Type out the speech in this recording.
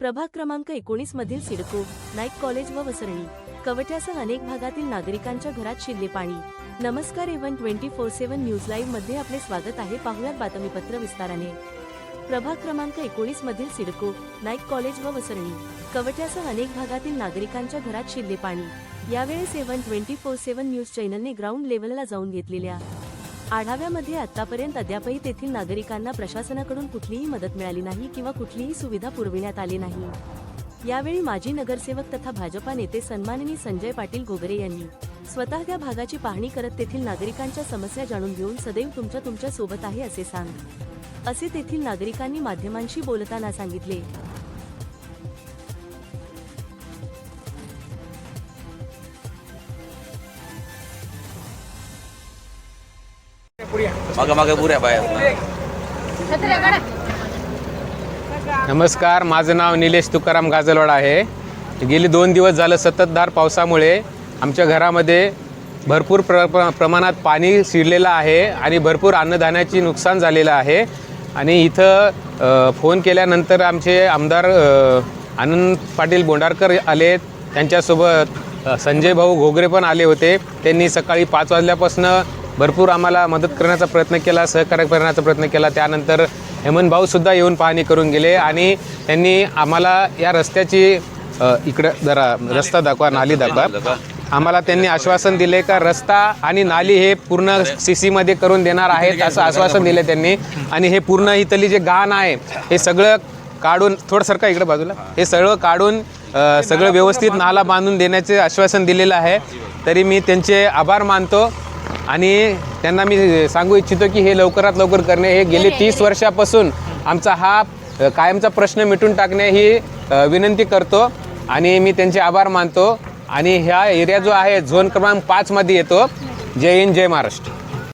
प्रभाग क्रमांक एकोणीस मधील सिडको नाईक कॉलेज व वसरणी. कवट्यासह अनेक भागातील नागरिकांच्या घरात शिरले पाणी. नमस्कार even twenty four seven news लाईव्हमध्ये आपले स्वागत आहे पाहुयात बातमीपत्र विस्ताराने. प्रभाग क्रमांक एकोणीस मधील सिडको नाईक कॉलेज व वसरणी. कवट्यासह अनेक भागातील नागरिकांच्या घरात शिरले पाणी. यावेळेस even twenty four seven news चॅनलने ground लेवलला जाऊन घेतलेल्या आढाव्यामध्ये आतापर्यंत अद्यापही तेथील नागरिकांना प्रशासनाकडून कुठलीही मदत मिळाली नाही किंवा कुठलीही सुविधा पुरविण्यात आली नाही. यावेळी माजी नगरसेवक तथा भाजपा नेते सन्माननीय संजय पाटील गोगरे यांनी स्वतः त्या भागाची पाहणी करत तेथील नागरिकांच्या समस्या जाणून घेऊन सदैव तुमच्या तुमच्यासोबत आहे असे सांग. असे तेथील नागरिकांनी माध्यमांशी बोलताना सांगितले. मागं मागं पुऱ्या बाहेर. नमस्कार माझं नाव निलेश तुकाराम गाजलवाड आहे. गेली दोन दिवस झालं सततधार पावसामुळे आमच्या घरामध्ये भरपूर प्र प्र- प्रमाणात पाणी शिरलेलं आहे आणि भरपूर अन्नधान्याची नुकसान झालेलं आहे. आणि इथं फोन केल्यानंतर आमचे आमदार आनंद पाटील बोंडारकर आले. त्यांच्यासोबत संजय भाऊ घोगरे पण आले होते. त्यांनी सकाळी पाच वाजल्यापासून भरपूर आम्हाला मदत करण्याचा प्रयत्न केला सहकार्य करण्याचा प्रयत्न केला. त्यानंतर हेमंत भाऊसुद्धा येऊन पाहणी करून गेले आणि त्यांनी आम्हाला या रस्त्याची इकडं जरा रस्ता दाखवा नाली दाखवा. आम्हाला त्यांनी आश्वासन दिले का रस्ता आणि नाली हे पूर्ण सी सीमध्ये करून देणार आहेत असं आश्वासन दिले त्यांनी. आणि हे पूर्ण इथली जे गाण आहे हे सगळं काढून थोडंसारखं इकडे बाजूला? हे सगळं काढून सगळं व्यवस्थित नाला बांधून देण्याचे आश्वासन दिलेलं आहे. तरी मी त्यांचे आभार मानतो. आणि त्यांना मी सांगू इच्छितो की हे लवकरात लवकर करणे हे गेले तीस वर्षापासून आमचा हा कायमचा प्रश्न मिटून टाकणे ही विनंती करतो. आणि मी त्यांचे आभार मानतो. आणि ह्या एरिया जो आहे झोन क्रमांक पाचमध्ये येतो. जय हिंद जय महाराष्ट्र.